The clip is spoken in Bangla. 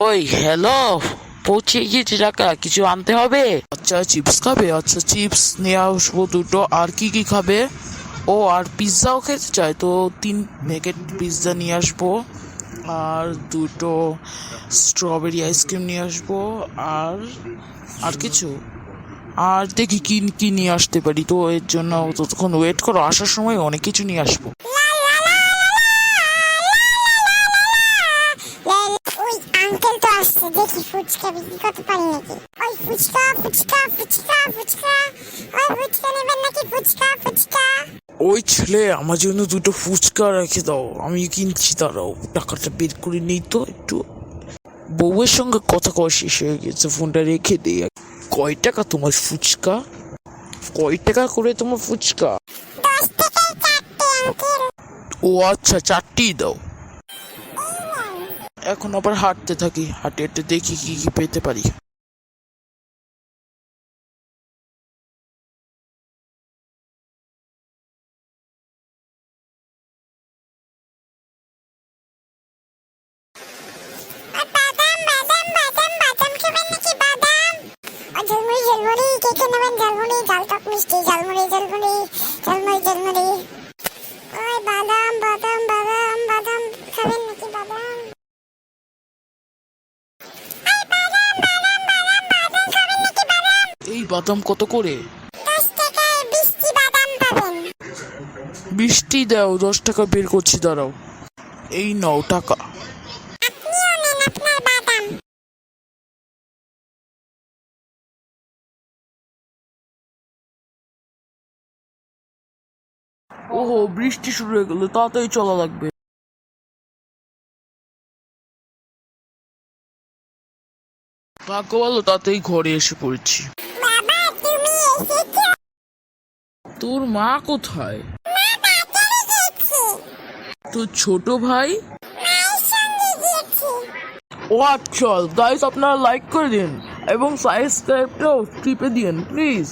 ওই হ্যালো পৌঁছে গিয়েছে টাকা কিছু আনতে হবে? আচ্ছা চিপস খাবে? আচ্ছা চিপস নিয়ে আসব দুটো। আর কি কি খাবে? ও, আর পিৎজাও খেতে চায়, তো তিন প্যাকেট পিৎজা নিয়ে আসব। আর দুটো স্ট্রবেরি আইসক্রিম নিয়ে আসব। আর আর কিছু? আর দেখি কি কি নিয়ে আসতে পারি। তো এর জন্য ততক্ষণ ওয়েট করো, আসার সময় অনেক কিছু নিয়ে আসব ওই আঙ্কেল দেখি ফুচকা বিক্রি করতে পারি নাকি? ওই ফুচকা ফুচকা ফুচকা ফুচকা। ওই ফুচকা নেবেন নাকি ফুচকা ফুচকা? ওই ছেলে আমার জন্য দুটো ফুচকা রেখে দাও। আমি কিনছি দাঁড়াও। টাকাটা বের করে নেই তো একটু। বউয়ের সঙ্গে কথা কওয়া শেষ হয়ে গেছে। ফোনটা রেখে দিই। কয় টাকা তোমার ফুচকা? কয় টাকা করে তোমার ফুচকা? চারটে ও আচ্ছা চারটেই দাও। এখন আবার হাঁটতে থাকি হাঁটে হাঁটে দেখি কি কি পেতে পারি ঝালমুড়ি ঝালমুড়ি কে কে নেবেন ঝালমুড়ি ঝাল টক মিষ্টি ঝালমুড়ি ঝালমুড়ি ঝালমুড়ি ঝালমুড়ি বাদাম কত করে? বৃষ্টি দাও দশ টাকা বের করছি দাঁড়াও। এই নাও টাকা। ওহো বৃষ্টি শুরু হয়ে গেল তাড়াতাড়ি চলা লাগবে। ভাগ্য ভালো তাতেই ঘরে এসে পড়েছি। তোর মা কোথায়? তোর ছোট ভাই? ও আচ্ছা গাইস আপনারা লাইক করে দিন এবং সাবস্ক্রাইবটাও টিপে দিন প্লিজ